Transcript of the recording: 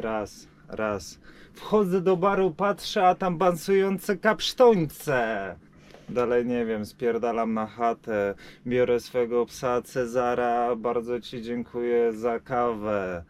Raz, raz. Wchodzę do baru, patrzę, a tam bansujące kapsztońce. Dalej nie wiem, spierdalam na chatę, biorę swego psa Cezara, bardzo ci dziękuję za kawę.